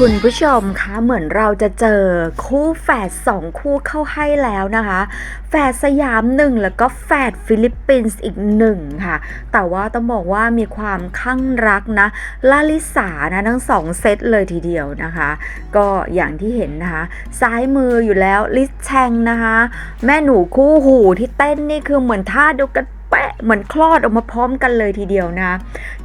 คุณผู้ชมคะเหมือนเราจะเจอคู่แฝดสองคู่เข้าให้แล้วนะคะ แฝดสยามหนึ่งแล้วก็แฝดฟิลิปปินส์อีกหนึ่งค่ะ แต่ว่าต้องบอกว่ามีความข้างรักนะลาลิสานะทั้งสองเซตเลยทีเดียวนะคะ ก็อย่างที่เห็นนะคะ ซ้ายมืออยู่แล้วลิสแชงนะคะ แม่หนูคู่หูที่เต้นนี่คือเหมือนท่าเดียวกัน เหมือนคลอดออกมาพร้อมกันเลยทีเดียวนะ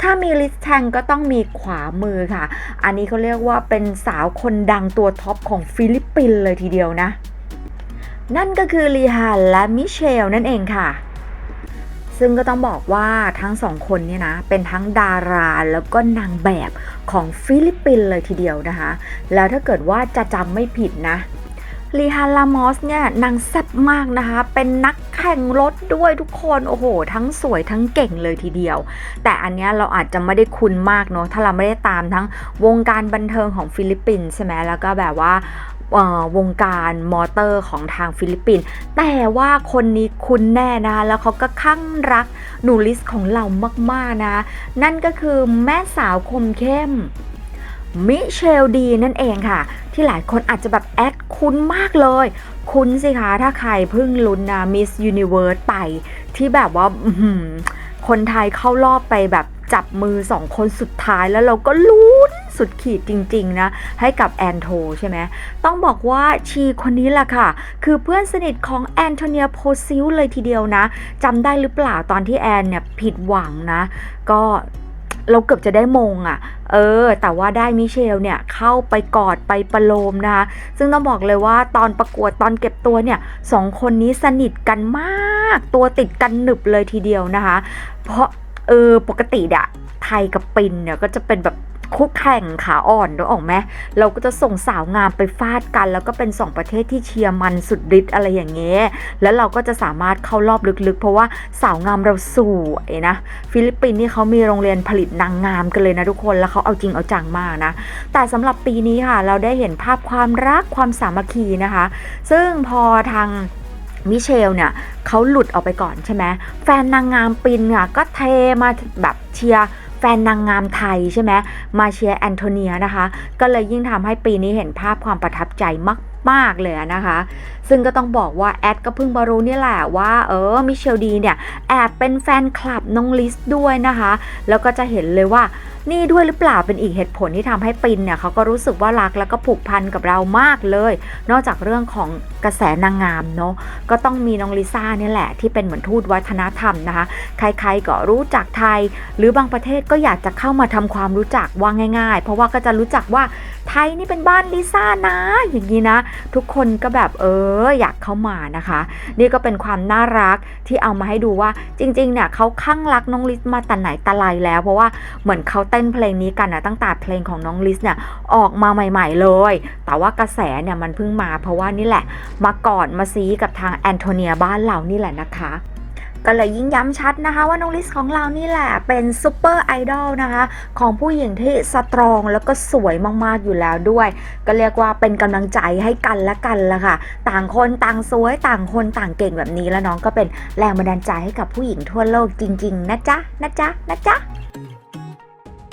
ถ้ามีลิสแทงก็ต้องมีขวามือค่ะ อันนี้เขาเรียกว่าเป็นสาวคนดังตัวท็อปของฟิลิปปินส์เลยทีเดียวนะ นั่นก็คือลีฮานและมิเชลนั่นเองค่ะซึ่งก็ต้องบอกว่าทั้งสองคนเนี่ยนะ เป็นทั้งดาราแล้วก็นางแบบของฟิลิปปินส์เลยทีเดียวนะคะ แล้วถ้าเกิดว่าจะจำไม่ผิดนะ ลีฮานลามอสเนี่ยนางแซ่บมากนะคะ เป็นนักแข่งรถด้วยทุกคน โอ้โห ทั้งสวยทั้งเก่งเลยทีเดียว แต่อันเนี้ยเราอาจจะไม่ได้คุ้นมากเนาะถ้าเราไม่ได้ตามทั้งวงการบันเทิงของฟิลิปปินส์ใช่ไหมแล้วก็แบบว่าวงการมอเตอร์ของทางฟิลิปปินส์แต่ว่าคนนี้คุ้นแน่นะคะแล้วเขาก็ข้างรักหนูลิสของเรามากๆนะ นั่นก็คือแม่สาวคมเข้ม มิเชลดีนั่นเองค่ะ ที่หลายคนอาจจะแบบแอดคุ้นมากเลย คุ้นสิคะถ้าใครเพิ่งลุ้นนะมิสยูนิเวิร์สไป ที่แบบว่าคนไทยเข้ารอบไปแบบจับมือสองคนสุดท้ายแล้วเราก็ลุ้นสุดขีดจริง ๆ นะ ให้กับแอนโทใช่ไหมต้องบอกว่าชีคนนี้แหละค่ะ คือเพื่อนสนิทของแอนโทเนียโพซิลเลยทีเดียวนะจำได้หรือเปล่าตอนที่แอนเนี่ยผิดหวังนะ ก็ เราเกือบจะได้มงอะ่ะ เออ แต่ว่าได้มิเชลเนี่ยเข้าไปกอดไปประโลมนะคะ ซึ่งต้องบอกเลยว่าตอนประกวดตอนเก็บตัวเนี่ยสองคนนี้สนิทกันมาก ตัวติดกันหนึบเลยทีเดียวนะคะ เพราะเออปกติอะไทยกับปินเนี่ยก็จะเป็นแบบ คู่แข่งขาอ่อนด้วยออกไหมเราก็จะส่งสาวงามไปฟาดกัน แล้วก็เป็นสองประเทศที่เชียร์มันสุดฤทธิ์อะไรอย่างเงี้ยแล้วเราก็จะสามารถเข้ารอบลึกๆ เพราะว่าสาวงามเราสวยนะ ฟิลิปปินส์นี่เขามีโรงเรียนผลิตนางงามกันเลยนะทุกคนแล้วเขาเอาจริงเอาจังมากนะ แต่สำหรับปีนี้ค่ะ เราได้เห็นภาพความรักความสามัคคีนะคะ ซึ่งพอทางมิเชลเนี่ยเขาหลุดออกไปก่อนใช่ไหมแฟนนางงามปินอะก็เทมาแบบเชียร์ แฟนนางงามไทยใช่ไหมมาเชียร์แอนโทเนียนะคะ ก็เลยยิ่งทำให้ปีนี้เห็นภาพความประทับใจมากมากเลยนะคะ ซึ่งก็ต้องบอกว่าแอดก็เพิ่งมารู้นี่แหละว่าเออมิเชลดีเนี่ย แอบเป็นแฟนคลับน้องลิสด้วยนะคะ แล้วก็จะเห็นเลยว่านี่ด้วยหรือเปล่าเป็นอีกเหตุผลที่ทำให้ปินเนี่ยเขาก็รู้สึกว่ารักแล้วก็ผูกพันกับเรามากเลย นอกจากเรื่องของกระแสนางงามเนาะก็ต้องมีน้องลิซ่าเนี่ยแหละที่เป็นเหมือนทูตวัฒนธรรมนะคะ ใครๆก็รู้จักไทย หรือบางประเทศก็อยากจะเข้ามาทำความรู้จักว่าง่าย ๆ เพราะว่าก็จะรู้จักว่าไทยนี่เป็นบ้านลิซ่านะ อย่างนี้นะ ทุกคนก็แบบเอออยากเข้ามานะคะ นี่ก็เป็นความน่ารักที่เอามาให้ดูว่าจริงๆเนี่ยเขาข้างรักน้องลิสมาแต่ไหนแต่ไรแล้ว เพราะว่าเหมือนเขาเต้นเพลงนี้กันนะตั้งแต่เพลงของน้องลิสเนี่ยออกมาใหม่ ๆ เลย แต่ว่ากระแสเนี่ยมันเพิ่งมาเพราะว่านี่แหละ มากอนมาซีกับทางแอนโทเนียบ้านเรานี่แหละนะคะก็เลยยิ่งย้ำชัดนะคะว่าน้องลิสของเรานี่แหละเป็นซูเปอร์ไอดอลนะคะ ของผู้หญิงที่สตรองแล้วก็สวยมากๆอยู่แล้วด้วย ก็เรียกว่าเป็นกำลังใจให้กันและกันละค่ะ ต่างคนต่างสวยต่างคนต่างเก่งแบบนี้แล้วน้องก็เป็นแรงบันดาลใจให้กับผู้หญิงทั่วโลกจริง ๆ นะจ๊ะนะจ๊ะนะจ๊ะ